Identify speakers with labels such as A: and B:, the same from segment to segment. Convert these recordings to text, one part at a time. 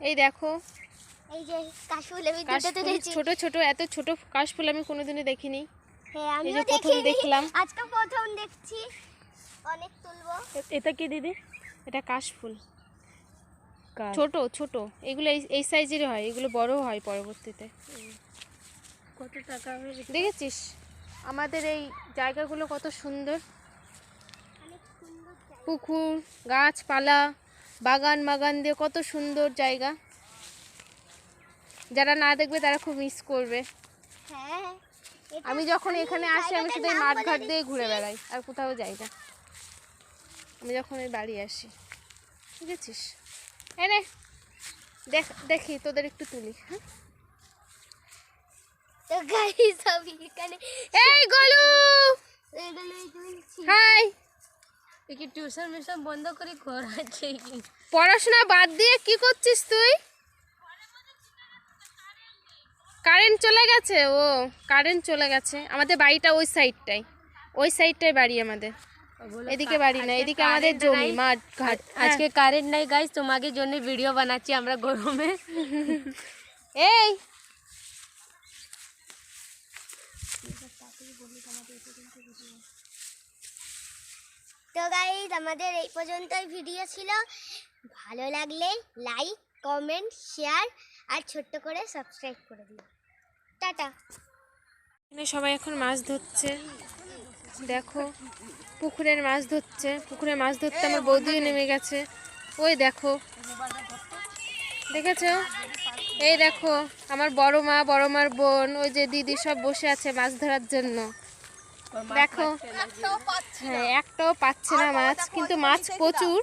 A: এই দেখো।
B: এই যে কাশফুল আমি দুটো
A: কাশফুল
B: তুলেছি।
A: ছোট ছোট এত ছোট কাশফুল আমি কোনোদিনও দেখিনি।
B: হ্যাঁ
A: এই
B: আমিও
A: প্রথম
B: দেখিনি।
A: দেখলাম।
B: আজকে প্রথম দেখছি। অনেক তুলবো।
A: এটা কি দিদি? এটা কাশফুল। ছোট ছোট। এগুলো এই- সাইজেরই হয়। এগুলো বড় হয় পরবর্তীতে।
C: কত টাকা
A: দেখেছিস? আমাদের এই জায়গাগুলো কত সুন্দর।
B: অনেক সুন্দর জায়গা।
A: পুকুর গাছপালা। বাগান বাগান দিয়ে কত সুন্দর জায়গা। যারা না দেখবে তারা খুব মিস করবে।
B: হ্যাঁ
A: আমি যখন এখানে আসি আমি শুধু এই
B: নাম
A: মাঠঘাট দিয়ে ঘুরে বেড়াই আর কোথাও যাই না আমি যখন এই বাড়ি আসি বুঝেছিস? এই রে দেখ দেখি তোদের একটু তুলি হ্যাঁ? এই গলু!
C: কি টিউশন মিশন বন্ধ করে
A: পড়াশোনা বাদ দিয়ে কি করছিস তুই? কারেন্ট চলে গেছে? ও কারেন্ট চলে গেছে। আমাদের বাড়িটা ওই সাইডটাই ওই সাইডটাই বাড়ি আমাদের। এদিকে বাড়ি না এদিকে আমাদের জমি মাঠ ঘাট
C: আজকে কারেন্ট নাই গাইস তোমাকে জন্য ভিডিও বানাচ্ছি আমরা গরমে।
A: এই!
B: তো গাইস আমাদের এই পর্যন্তই ভিডিও ছিল। ভালো লাগলে লাইক কমেন্ট শেয়ার আর ছোট্ট করে সাবস্ক্রাইব করে দিও। টাটা।
A: এখানে সবাই এখন মাছ ধরছে। দেখো পুকুরের মাছ ধরছে। পুকুরে মাছ ধরতে আমার বৌদিও নেমে গেছে। ওই দেখো। দেখেছ? এই দেখো আমার বড় মা বড় মার বোন ওই যে দিদি সব বসে আছে মাছ ধরার জন্য। দেখো। হ্যাঁ একটাও পাচ্ছে না মাছ কিন্তু মাছ প্রচুর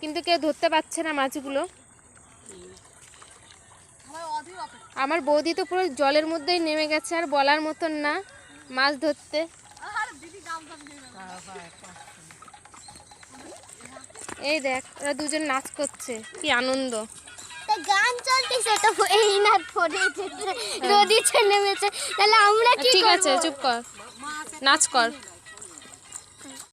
A: কিন্তু কেউ ধরতে পারছে না মাছগুলো। আমার বৌদি তো পুরো জলের মধ্যেই নেমে গেছে আর বলার মতন না মাছ ধরতে। এই দেখ ওরা দুজন নাচ করছে কি আনন্দ।
B: তো গান চলতেছে তো এই না পড়েছে নদীতে নেমেছে। তাহলে আমরা
A: ঠিক আছে চুপ কর। নাচ কর